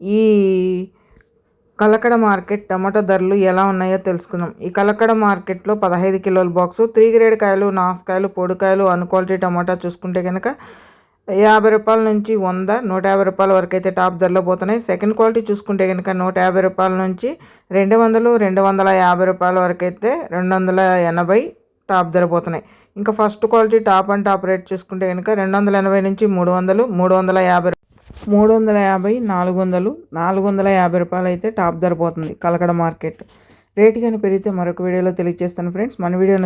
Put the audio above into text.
ఈ Kalakada market tomato ధరలు ఎలా ఉన్నాయో తెలుసుకుందాం. ఈ కలకడ మార్కెట్లో పదహైదు కిలోల బాక్సు త్రీ గ్రేడ్ కాయలు నాసుకాయలు పొడికాయలు అన్ క్వాలిటీ టమాటా చూసుకుంటే కనుక యాభై రూపాయల నుంచి వంద నూట యాభై రూపాయల వరకు అయితే టాప్ ధరలో పోతున్నాయి. సెకండ్ క్వాలిటీ చూసుకుంటే కనుక నూట యాభై రూపాయల నుంచి రెండు వందలు రెండు వందల యాభై రూపాయల వరకు అయితే రెండు వందల ఎనభై టాప్ ధర పోతున్నాయి. ఇంకా first quality top and top rate చూసుకుంటే కనుక రెండు వందల ఎనభై నుంచి మూడు వందలు మూడు వందల యాభై మూడు వందల యాభై నాలుగు వందలు నాలుగు వందల యాభై రూపాయలు అయితే టాప్ ధర పోతుంది కలకడ మార్కెట్. రేటు కానీ పెరిగితే మరొక వీడియోలో తెలియజేస్తాను ఫ్రెండ్స్. మన వీడియో